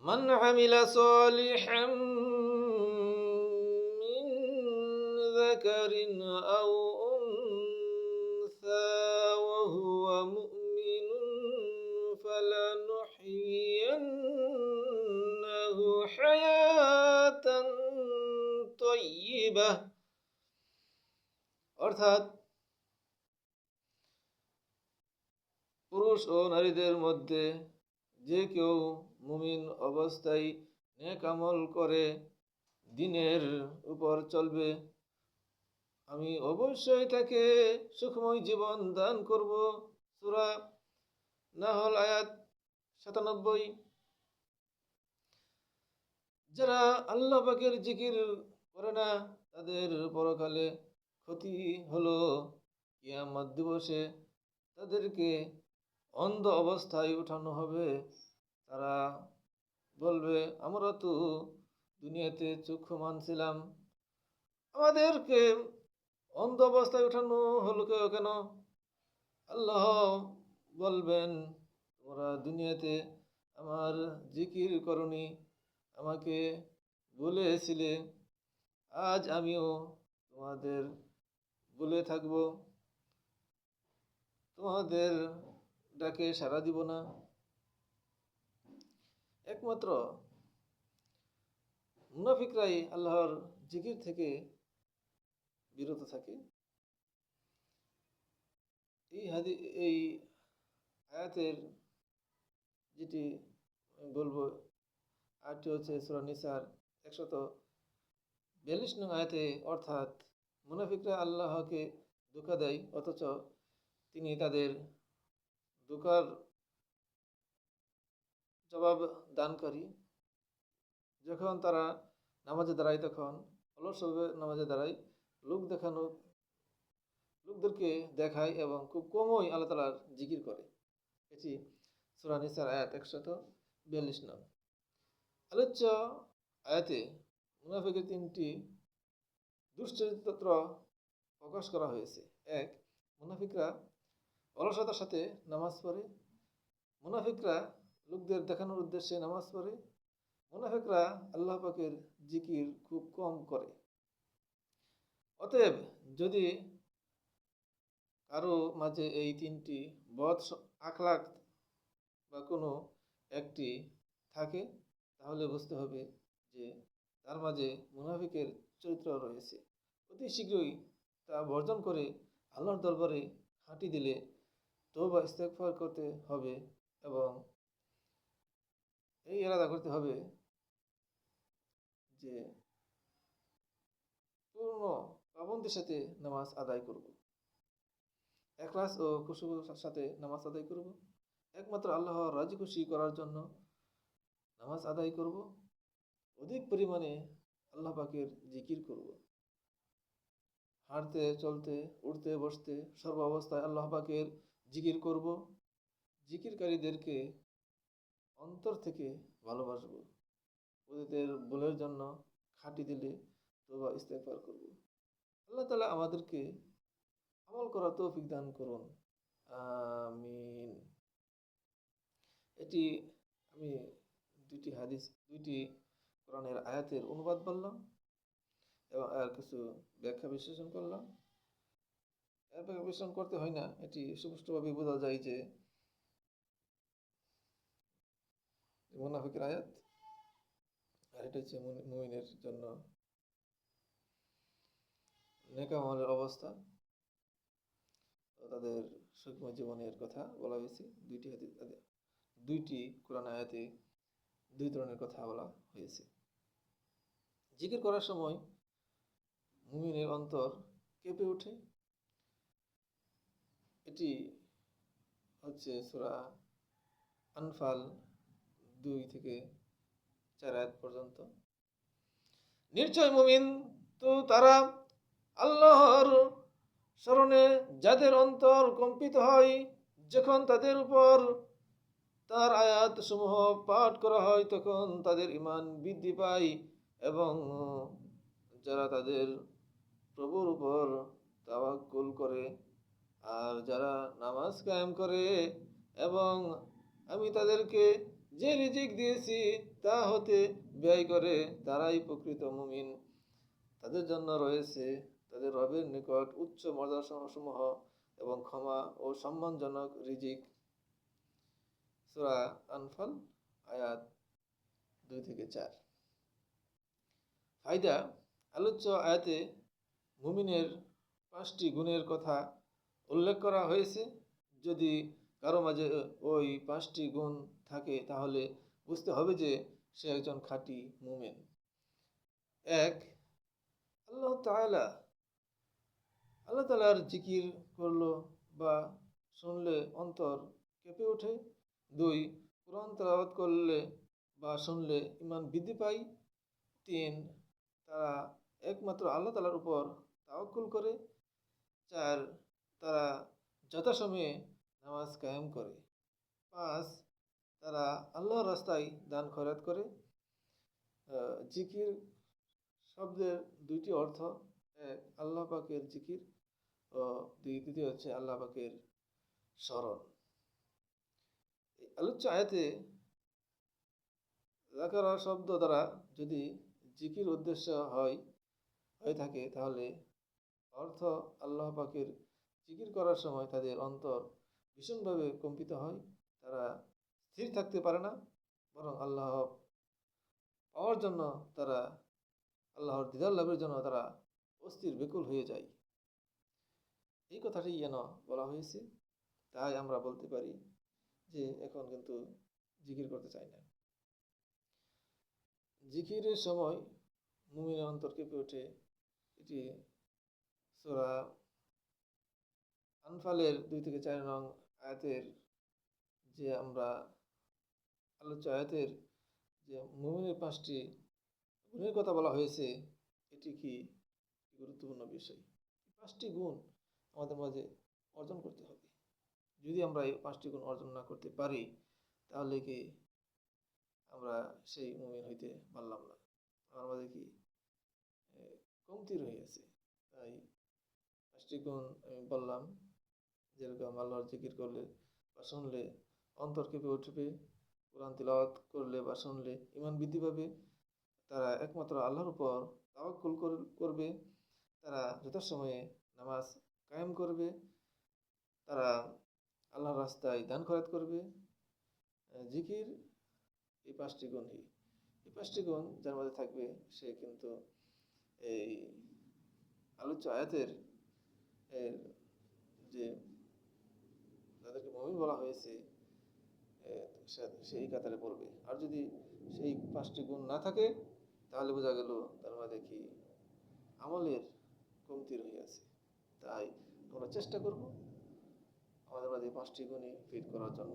من عمل صالحا من ذكر أو أنثى وهو مؤمن فلنحيينه حياة طيبة অর্থাৎ পুরুষ ও নারীদের মধ্যে যে কেউ মুমিন অবস্থায় নেক আমল করে, দিনের উপর চলবে। আমি অবশ্যই তাকে সুখময় জীবন দান করব। সুরা নাহল আয়াত সাতানব্বই। যারা আল্লাহ পাকের জিকির করে না, তাদের পরকালে ক্ষতি হলো কিয়ামত দিবসে। তাদেরকে অন্ধ অবস্থায় উঠানো হবে। তারা বলবে, আমরা তো দুনিয়াতে চক্ষু মানছিলাম। আমাদেরকে অন্ধ অবস্থায় উঠানো হলো কেউ কেন? আল্লাহ বলবেন, তোমরা দুনিয়াতে আমার জিকির করনি, আমাকে বলেছিলে, আজ আমিও তোমাদের বলে থাকব। তোমাদের ডাকে সাড়া দিব না। একমাত্র মুনাফিকরাই আল্লাহর জিকির থেকে বিরত থাকে। এই হাদি, এই আয়াতের যেটি বলব, আয়াতটি হচ্ছে সুরা নিসার একশত বিয়াল্লিশ নং আয়াতে, অর্থাৎ মুনাফিকরা আল্লাহকে ধোকা দেয়, অথচ তিনি তাদের ধোকার জবাব দানকারী। যখন তারা নামাজে দাঁড়ায় তখন অলসভাবে নামাজে দাঁড়ায়, লোক দেখানো, লোকদেরকে দেখায় এবং খুব কমই আল্লাহ তালার জিকির করে। এটি সুরা নিসার আয়াত একশত বিয়াল্লিশ নং। আলোচ্য আয়াতে মুনাফিকের তিনটি দুশ্চরিত্র প্রকাশ করা হয়েছে। এক, মুনাফিকরা অলসতার সাথে নামাজ পড়ে। মুনাফিকরা লোকদের দেখানোর উদ্দেশ্যে নামাজ পড়ে। মুনাফিকরা আল্লাহ পাকের জিকির খুব কম করে। অতএব যদি কারও মাঝে এই তিনটি বদ আখলাক বা কোনো একটি থাকে, তাহলে বুঝতে হবে যে তার মাঝে মুনাফিকের চরিত্র রয়েছে। অতি শীঘ্রই তা বর্জন করে আল্লাহর দরবারে হাঁটি দিলে তৌবা ইস্তেকফার করতে হবে এবং এই এরাদা করতে হবে যে পূর্ণ পাবন্দের সাথে নামাজ আদায় করব। একলাস ও সাথে নামাজ আদায় করব। একমাত্র আল্লাহ রাজি খুশি করার জন্য নামাজ আদায় করব। অধিক পরিমাণে আল্লাহ পাকের জিকির করব। হাঁটতে, চলতে, উঠতে, বসতে সর্ব অবস্থায় আল্লাহ পাকের জিকির করব। জিকিরকারীদেরকে অন্তর থেকে ভালোবাসব। ওদের ভুলের জন্য খাটি দিলে তোবা ইস্তেফার করব। আল্লাহ তালা আমাদেরকে আমল করা তৌফিক দান করুন। আমিন। এটি আমি দুইটি হাদিস, দুইটি কোরআনের আয়াতের অনুবাদ বললাম এবং আর কিছু ব্যাখ্যা বিশ্লেষণ করলাম। ব্যাখ্যা বিশ্লেষণ করতে হয় না। এটি সুস্পষ্টভাবে বোঝা যায় যে মুনাফিকের আয়াত আর এটা হচ্ছে মুমিনের জন্য নেকামলের অবস্থা। তাদের সূক্ষ্ম জীবনের কথা বলা হয়েছে। দুইটি দুইটি কোরআন আয়াতে দুই ধরনের কথা বলা হয়েছে। জিকির করার সময় মুমিনের অন্তর কেঁপে ওঠে। এটি হচ্ছে সুরা আনফাল দুই থেকে চার আয়াত পর্যন্ত। নিশ্চয় মুমিন তো তারা আল্লাহর স্মরণে যাদের অন্তর কম্পিত হয়, যখন তাদের উপর তার আয়াত সমূহ পাঠ করা হয়, তখন তাদের ইমান বৃদ্ধি পায় এবং যারা তাদের প্রভুর উপর তাওয়াক্কুল করে আর যারা নামাজ কায়েম করে এবং আমি তাদেরকে যে রিজিক দিয়েছি তা হতে ব্যয় করে তারাই প্রকৃত মুমিন। তাদের জন্য রয়েছে তাদের রবের নিকট উচ্চ মর্যাদা সমূহ এবং ক্ষমা ও সম্মানজনক রিজিক। সূরা আনফাল, আয়াত দুই থেকে চার। ফায়দা, আলোচ্য আয়াতে মুমিনের পাঁচটি গুণের কথা উল্লেখ করা হয়েছে, যদি কারও মাঝে ওই পাঁচটি গুণ থাকে, তাহলে বুঝতে হবে যে সে একজন খাঁটি মুমিন। এক, আল্লাহ তাআলা, আল্লাহ তালার জিকির করল বা শুনলে অন্তর কেঁপে ওঠে। দুই, কোরআন তেলাওয়াত করলে বা শুনলে ইমান বৃদ্ধি পায়। তিন, তারা একমাত্র আল্লাহ তালার উপর তাওয়াক্কুল করে। চার তারা যথাসময়ে নামাজ কায়েম করে। পাঁচ, তারা আল্লাহর রাস্তায় দান খয়রাত করে। জিকির শব্দের দুইটি অর্থ, এক, আল্লাহ পাকের জিকির ও দ্বিতীয় হচ্ছে আল্লাহ পাকের স্মরণ। এই আলোচ্য আয়াতে জাকারা শব্দ দ্বারা যদি জিকির উদ্দেশ্য হয়, হয়ে থাকে, তাহলে অর্থ আল্লাহ পাকের জিকির করার সময় তাদের অন্তর ভীষণভাবে কম্পিত হয়। তারা স্থির থাকতে পারে না, বরং আল্লাহ পাওয়ার জন্য তারা, আল্লাহর দিদার লাভের জন্য তারা অস্থির, বেকুল হয়ে যায়। এই কথাটি যেন বলা হয়েছে, তাই আমরা বলতে পারি যে এখন কিন্তু জিকির করতে চাই না। জিকিরের সময় মুমিনের অন্তর কেঁপে ওঠে। এটি সোরা আনফালের দুই থেকে চার নং আয়াতের যে আমরা আলোচ্য আয়াতের যে মুমিনের পাঁচটি গুণের কথা বলা হয়েছে, এটি কি গুরুত্বপূর্ণ বিষয়? পাঁচটি গুণ আমাদের মাঝে অর্জন করতে হবে। যদি আমরা এই পাঁচটি গুণ অর্জন না করতে পারি, তাহলে কি আমরা সেই মুমিন হইতে পারলাম না? আমার মাঝে কি কমতি রয়ে গেছে তাই পাঁচটি গুণ আমি বললাম। যেরকম আল্লাহর জিকির করলে বা শুনলে, অন্তর কেঁপে উঠবে, কোরআন তিলাওয়াত করলে বা শুনলে ইমান বৃদ্ধি পাবে, তারা একমাত্র আল্লাহর উপর তাওয়াক্কুল কর- করবে, তারা যথাসময়ে নামাজ কায়েম করবে, তারা আল্লাহর রাস্তায় দান খরাত করবে। জিকির এই পাঁচটি গুণই এই। পাঁচটি গুণ যার মধ্যে থাকবে সে কিন্তু এই আলোচ্য আয়াতের যে যাদেরকে মমিন বলা হয়েছে সেই কাতারে পড়বে। আর যদি সেই পাঁচটি গুণ না থাকে, তাহলে বোঝা গেল তার মধ্যে কি আমলের কমতি রয়ে গেছে তাই আমরা চেষ্টা করব আমাদের মাঝে পাঁচটি গুণই ফিট করার জন্য।